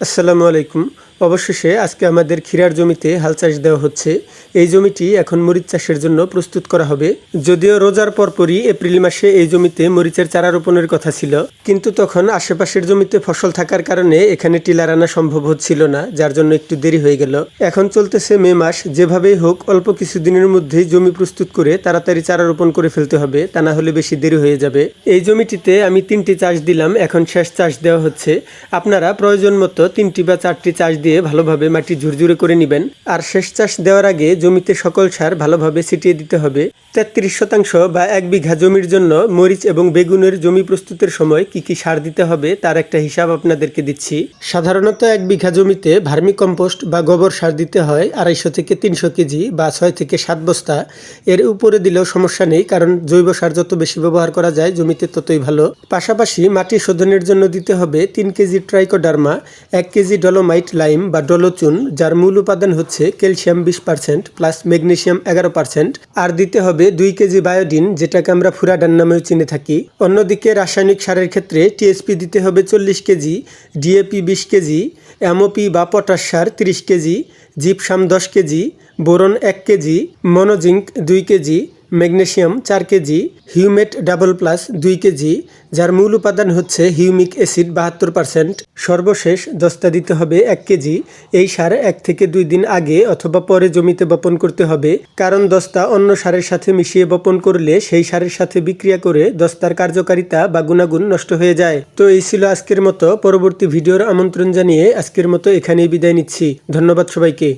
আসসালামু আলাইকুম অবশেষে আজকে আমাদের ক্ষীরার জমিতে হাল চাষ দেওয়া হচ্ছে। এই জমিটি এখন মরিচ চাষের জন্য প্রস্তুত করা হবে। যদিও রোজার পরপরই এপ্রিল মাসে এই জমিতে মরিচের চারা রোপণের কথা ছিল। কিন্তু তখন আশেপাশের জমিতে ফসল থাকার কারণে এখানে টিলার আনা সম্ভব হচ্ছিল না, যার জন্য একটু দেরি হয়ে গেল। এখন চলতেছে মে মাস। যেভাবেই হোক, অল্প কিছুদিনের মধ্যেই জমি প্রস্তুত করে তাড়াতাড়ি চারা রোপণ করে ফেলতে হবে, তা না হলে বেশি দেরি হয়ে যাবে। এই জমিটিতে আমি তিনটি চাষ দিলাম, এখন শেষ চাষ দেওয়া হচ্ছে। আপনারা প্রয়োজন মতো তিনটি বা চারটি চাষ দিয়ে ভালোভাবে মাটি ঝুরঝুরে করে নেবেন আর শেষ চাষ দেওয়ার আগে জমিতে সকল সার ভালোভাবে ছিটিয়ে দিতে হবে। তেত্রিশ শতাংশ বা এক বিঘা জমির জন্য মরিচ এবং বেগুনের জমি প্রস্তুতের সময় কি কি সার দিতে হবে তার একটা হিসাব আপনাদেরকে দিচ্ছি। সাধারণত এক বিঘা জমিতে ভার্মি কম্পোস্ট বা গোবর সার দিতে হয় আড়াইশো থেকে তিনশো কেজি বা ছয় থেকে সাত বস্তা। এর উপরে দিলেও সমস্যা নেই কারণ জৈব সার যত বেশি ব্যবহার করা যায় জমিতে ততই ভালো। পাশাপাশি মাটি শোধনের জন্য দিতে হবে তিন কেজি ট্রাইকোডার্মা, এক কেজি ডলোমাইট লাইম বা ডলোচুন, যার মূল উপাদান হচ্ছে ক্যালসিয়াম বিশ পার্সেন্ট প্লাস ম্যাগনেশিয়াম এগারো পার্সেন্ট। আর দিতে হবে দুই কেজি বায়োডিন, যেটাকে আমরা ফুরাডান নামেও চিনে থাকি। অন্যদিকে রাসায়নিক সারের ক্ষেত্রে টিএসপি দিতে হবে চল্লিশ কেজি ডিএপি বিশ কেজি এমওপি বা পটাশ সার তিরিশ কেজি, জিপসাম দশ কেজি, বোরন এক কেজি, মনোজিঙ্ক দুই কেজি ম্যাগনেসিয়াম চার কেজি, হিউমেট ডাবল প্লাস দুই কেজি, যার মূল উপাদান হচ্ছে হিউমিক অ্যাসিড বাহাত্তর পার্সেন্ট। সর্বশেষ দস্তা দিতে হবে এক কেজি। এই সার এক থেকে দুই দিন আগে অথবা পরে জমিতে বপন করতে হবে। কারণ দস্তা অন্য সারের সাথে মিশিয়ে বপন করলে সেই সারের সাথে বিক্রিয়া করে দস্তার কার্যকারিতা বা গুণাগুণ নষ্ট হয়ে যায়। তো এই ছিল আজকের মতো। পরবর্তী ভিডিওর আমন্ত্রণ জানিয়ে আজকের মতো এখানেই বিদায় নিচ্ছি। ধন্যবাদ সবাইকে।